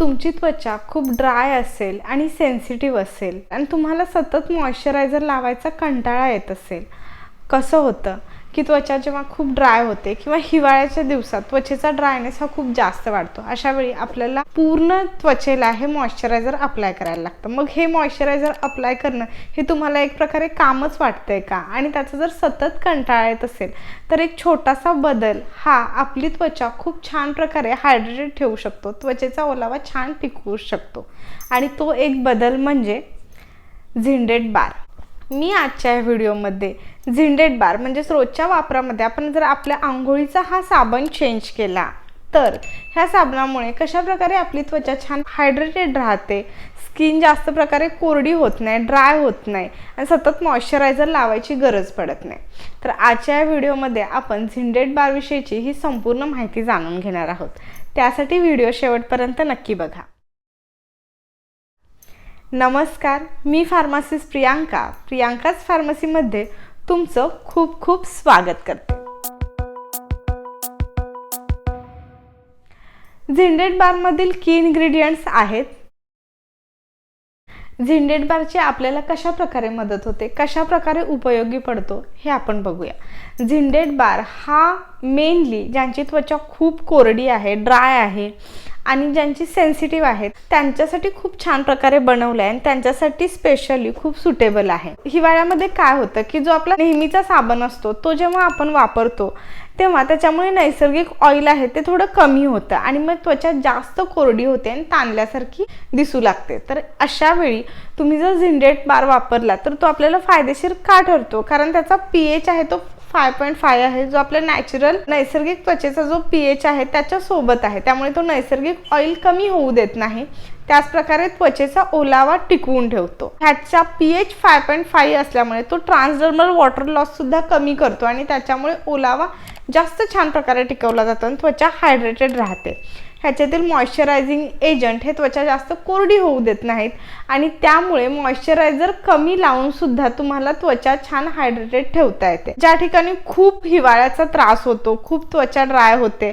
तुमची त्वचा खूप ड्राय असेल आणि सेन्सिटिव्ह असेल. आणि तुम्हाला सतत मॉइश्चरायझर लावायचा कंटाळा येत असेल. कसं होतं? की त्वचा जेव्हा खूप ड्राय होते किंवा हिवाळ्याच्या दिवसात त्वचेचा ड्रायनेस हा खूप जास्त वाढतो. अशा वेळी आपल्याला पूर्ण त्वचेला हे मॉइश्चरायझर अप्लाय करायला लागतं. मग हे मॉइश्चरायझर अप्लाय करणं हे तुम्हाला एक प्रकारे कामच वाटतंय का? आणि त्याचं जर सतत कंटाळा येत असेल तर एक छोटासा बदल हा आपली त्वचा खूप छान प्रकारे हायड्रेटेड ठेवू शकतो. त्वचेचा ओलावा छान टिकवू शकतो. आणि तो एक बदल म्हणजे झिंडेड बार. मी आजच्या या व्हिडिओमध्ये झिंडेड बार म्हणजेच रोजच्या वापरामध्ये आपण जर आपल्या आंघोळीचा हा साबण चेंज केला तर ह्या साबणामुळे कशाप्रकारे आपली त्वचा छान हायड्रेटेड राहते? स्किन जास्त प्रकारे कोरडी होत नाही ड्राय होत नाही आणि सतत मॉइश्चरायझर लावायची गरज पडत नाही. तर आजच्या या व्हिडिओमध्ये आपण झिंडेड बारविषयीची ही संपूर्ण माहिती जाणून घेणार आहोत. त्यासाठी व्हिडिओ शेवटपर्यंत नक्की बघा. नमस्कार मी फार्मासिस्ट प्रियांका. प्रियांकाच फार्मसीमध्ये तुमचं खूप खूप स्वागत करते. झिंडेड बारमधील की इन्ग्रेडियंट्स आहेत. झिंडेड बारची आपल्याला कशा प्रकारे मदत होते कशा प्रकारे उपयोगी पडतो हे आपण बघूया. झिंडेड बार हा मेनली ज्यांची त्वचा खूप कोरडी आहे ड्राय आहे आणि ज्यांची सेन्सिटिव्ह आहेत त्यांच्यासाठी खूप छान प्रकारे बनवलं आहे आणि त्यांच्यासाठी स्पेशली खूप सुटेबल आहे. हिवाळ्यामध्ये काय होतं की जो आपला नेहमीचा साबण असतो तो जेव्हा आपण वापरतो तेव्हा त्याच्यामुळे नैसर्गिक ऑइल आहे ते थोडं कमी होतं आणि मग त्वचा जास्त कोरडी होते आणि ताणल्यासारखी दिसू लागते. तर अशा वेळी तुम्ही जर झिंडेट बार वापरला तर तो आपल्याला फायदेशीर का ठरतो? कारण त्याचा पी एच आहे तो फाय पॉईंट फाय आहे जो आपल्या नॅचरल नैसर्गिक त्वचेचा जो पी एच आहे त्याच्या सोबत आहे. त्यामुळे तो नैसर्गिक ऑइल कमी होऊ देत नाही. त्याचप्रकारे त्वचेचा ओलावा टिकवून ठेवतो. ह्याचा P H five point five असल्यामुळे तो ट्रान्सडर्मल वॉटर लॉससुद्धा कमी करतो आणि त्याच्यामुळे ओलावा जास्त छान प्रकारे टिकवला जातो आणि त्वचा हायड्रेटेड राहते. ह्याच्यातील मॉइश्चरायझिंग एजंट हे त्वचा जास्त कोरडी होऊ देत नाहीत. आणि त्यामुळे मॉइश्चरायझर कमी लावून सुद्धा तुम्हाला त्वचा छान हायड्रेटेड ठेवता येते. ज्या ठिकाणी खूप हिवाळ्याचा त्रास होतो खूप त्वचा ड्राय होते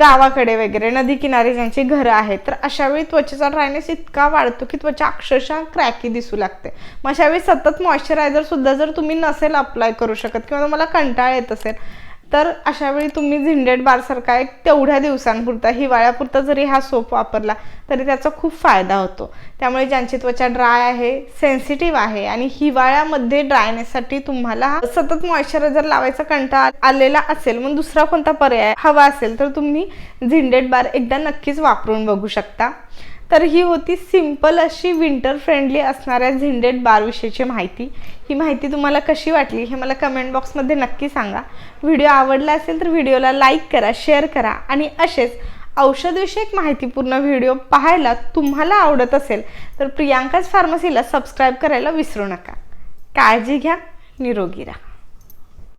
गावाकडे वगैरे नदी किनारे ज्यांची घरं आहेत तर अशावेळी त्वचेचा ड्रायनेस इतका वाढतो की त्वचा अक्षरशः क्रॅकी दिसू लागते. मग अशावेळी सतत मॉइश्चरायझर सुद्धा जर तुम्ही नसेल अप्लाय करू शकत किंवा तुम्हाला कंटाळ येत असेल तर अशा वेळी तुम्ही झिंडेड बारसारखा एक तेवढ्या दिवसांपुरता हिवाळ्यापुरता जरी हा सोप वापरला तरी त्याचा खूप फायदा होतो. त्यामुळे ज्यांची त्वचा ड्राय आहे सेन्सिटिव्ह आहे आणि हिवाळ्यामध्ये ड्रायनेससाठी तुम्हाला सतत मॉइश्चरायझर लावायचा कंटा आलेला असेल मग दुसरा कोणता पर्याय हवा असेल तर तुम्ही झिंडेड बार एकदा नक्कीच वापरून बघू शकता. तर ही होती सिंपल अशी विंटर फ्रेंडली असणाऱ्या झिंडेड बारविषयीची माहिती. ही माहिती तुम्हाला कशी वाटली हे मला कमेंट बॉक्समध्ये नक्की सांगा. व्हिडिओ आवडला असेल तर व्हिडिओला लाईक करा शेअर करा आणि असेच औषधविषयक माहितीपूर्ण व्हिडिओ पाहायला तुम्हाला आवडत असेल तर प्रियांकाच फार्मसीला सबस्क्राईब करायला विसरू नका. काळजी घ्या निरोगी राहा.